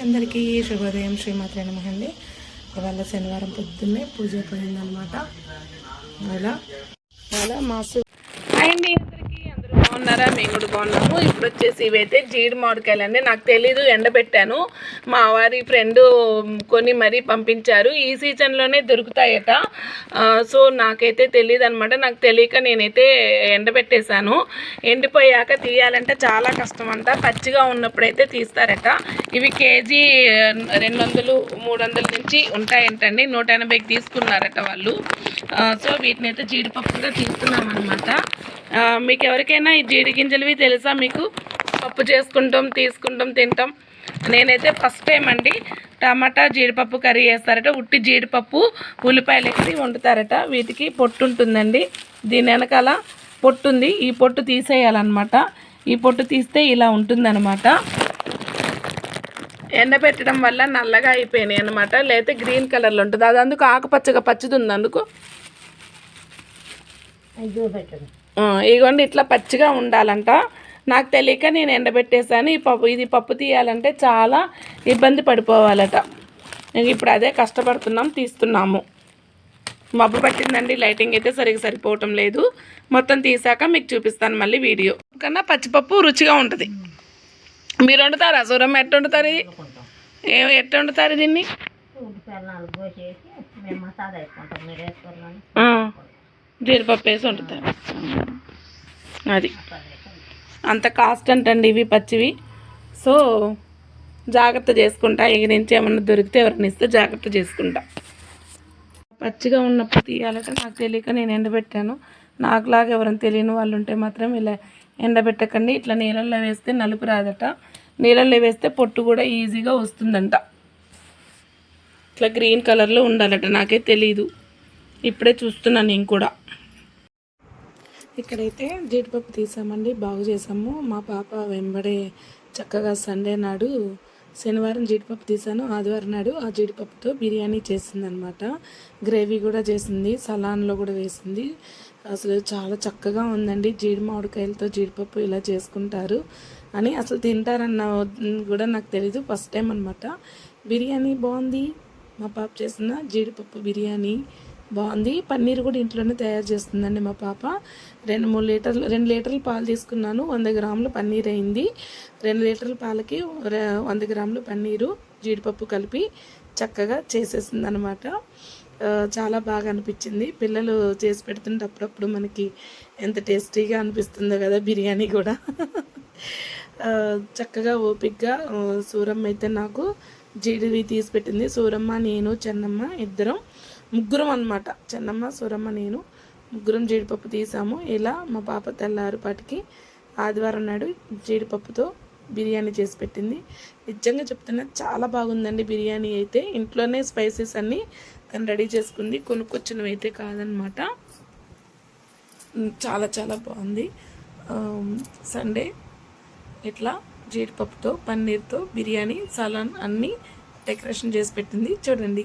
అందరికీ శుభోదయం శ్రీమాత్రే నమః అండి. ఇవాళ శనివారం పొద్దున్నే పూజ పోయిందనమాట అలా అలా మాసు అండి బాగున్నారా? మేము కూడా బాగున్నాము. ఇప్పుడు వచ్చేసి ఇవైతే జీడి మామిడికాయలు అండి. నాకు తెలీదు ఎండబెట్టాను. మా వారి ఫ్రెండ్ కొని మరీ పంపించారు. ఈ సీజన్లోనే దొరుకుతాయట. సో నాకైతే తెలియదు అనమాట నాకు తెలియక నేనైతే ఎండబెట్టేశాను. ఎండిపోయాక తీయాలంటే చాలా కష్టం అంట పచ్చిగా ఉన్నప్పుడైతే తీస్తారట. ఇవి కేజీ రెండు వందలు మూడు వందల నుంచి ఉంటాయంటండి. నూట ఎనభైకి తీసుకున్నారట వాళ్ళు. సో వీటిని అయితే జీడిపప్పుగా తీసుకున్నాం అనమాట మీకు ఎవరికైనా ఈ జీడి గింజలవి తెలుసా మీకు? పప్పు చేసుకుంటాం తీసుకుంటాం తింటాం. నేనైతే ఫస్ట్ టైం అండి టమాటా జీడిపప్పు కర్రీ చేస్తారట. ఉట్టి జీడిపప్పు ఉల్లిపాయలు వేసి వండుతారట. వీటికి పొట్టు ఉంటుందండి. దీని వెనకాల పొట్టు ఉంది. ఈ పొట్టు తీసేయాలన్నమాట. ఈ పొట్టు తీస్తే ఇలా ఉంటుందన్నమాట. ఎండబెట్టడం వల్ల నల్లగా అయిపోయినాయి అనమాట లేకపోతే గ్రీన్ కలర్లో ఉంటుంది. అది అందుకు ఆకుపచ్చగా పచ్చది ఉంది అందుకు ఇదిగోండి ఇట్లా పచ్చిగా ఉండాలంట. నాకు తెలియక నేను ఎండబెట్టేశాను. ఈ పప్పు ఇది పప్పు తీయాలంటే చాలా ఇబ్బంది పడిపోవాలట. ఇప్పుడు అదే కష్టపడుతున్నాం తీస్తున్నాము. మబ్బు పట్టిందండి లైటింగ్ అయితే సరిగ్గా సరిపోవటం లేదు. మొత్తం తీసాక మీకు చూపిస్తాను మళ్ళీ వీడియో. కన్నా పచ్చిపప్పు రుచిగా ఉంటుంది. మీరు వండుతారా? సూరమ్మ ఎట్ట వండుతారు? ఇది ఏ ఎట్ట వండుతారు దీన్ని? జీడిపప్పు వేసి వండుతారు అది. అంత కాస్ట్ అంటండి ఇవి పచ్చివి. సో జాగ్రత్త చేసుకుంటా. ఇక నుంచి ఏమన్నా దొరికితే ఎవరిని ఇస్తే జాగ్రత్త చేసుకుంటా. పచ్చిగా ఉన్నప్పుడు తీయాలంటే నాకు తెలియక నేను ఎండబెట్టాను. నాకులాగా ఎవరైనా తెలియని వాళ్ళు ఉంటే మాత్రం ఇలా ఎండబెట్టకండి. ఇట్లా నీళ్ళల్లో వేస్తే నలుపు రాదట. నీళ్ళల్లో వేస్తే పొట్టు కూడా ఈజీగా వస్తుందంట. ఇట్లా గ్రీన్ కలర్లో ఉండాలట. నాకే తెలీదు. ఇప్పుడే చూస్తున్నాను నేను కూడా. ఇక్కడైతే జీడిపప్పు తీసామండి బాగు చేసాము. మా పాప వెంబడే చక్కగా సండే నాడు శనివారం జీడిపప్పు తీసాను ఆదివారం నాడు ఆ జీడిపప్పుతో బిర్యానీ చేసిందనమాట. గ్రేవీ కూడా చేసింది సలాన్లో కూడా వేసింది. అసలు చాలా చక్కగా ఉందండి జీడి మామిడికాయలతో జీడిపప్పు ఇలా చేసుకుంటారు అని అసలు తింటారన్న కూడా నాకు తెలీదు ఫస్ట్ టైం అనమాట బిర్యానీ బాగుంది మా పాప చేసిన జీడిపప్పు బిర్యానీ బాగుంది. పన్నీర్ కూడా ఇంట్లోనే తయారు చేస్తుందండి మా పాప. రెండు మూడు లీటర్లు రెండు లీటర్లు పాలు తీసుకున్నాను. వంద గ్రాముల పన్నీర్ అయింది. రెండు లీటర్ల పాలకి వంద గ్రాముల పన్నీరు జీడిపప్పు కలిపి చక్కగా చేసేసింది అనమాట చాలా బాగా అనిపించింది. పిల్లలు చేసి పెడుతుంటే అప్పుడప్పుడు మనకి ఎంత టేస్టీగా అనిపిస్తుందో కదా బిర్యానీ కూడా. చక్కగా ఓపిక్గా సూరమ్మ అయితే నాకు జీడివి తీసి పెట్టింది. సూరమ్మ నేను చెన్నమ్మ ఇద్దరం ముగ్గురం అనమాట చెన్నమ్మ సూరమ్మ నేను ముగ్గురం జీడిపప్పు తీసాము. ఇలా మా పాప తెల్లారుపాటికి ఆదివారం నాడు జీడిపప్పుతో బిర్యానీ చేసి పెట్టింది. నిజంగా చెప్తున్నా చాలా బాగుందండి బిర్యానీ అయితే. ఇంట్లోనే స్పైసెస్ అన్నీ తను రెడీ చేసుకుంది. కొనుక్కొచ్చినవి అయితే కాదనమాట చాలా చాలా బాగుంది. సండే ఇట్లా జీడిపప్పుతో పన్నీర్తో బిర్యానీ సలాన్ అన్నీ డెకరేషన్ చేసి పెట్టింది. చూడండి.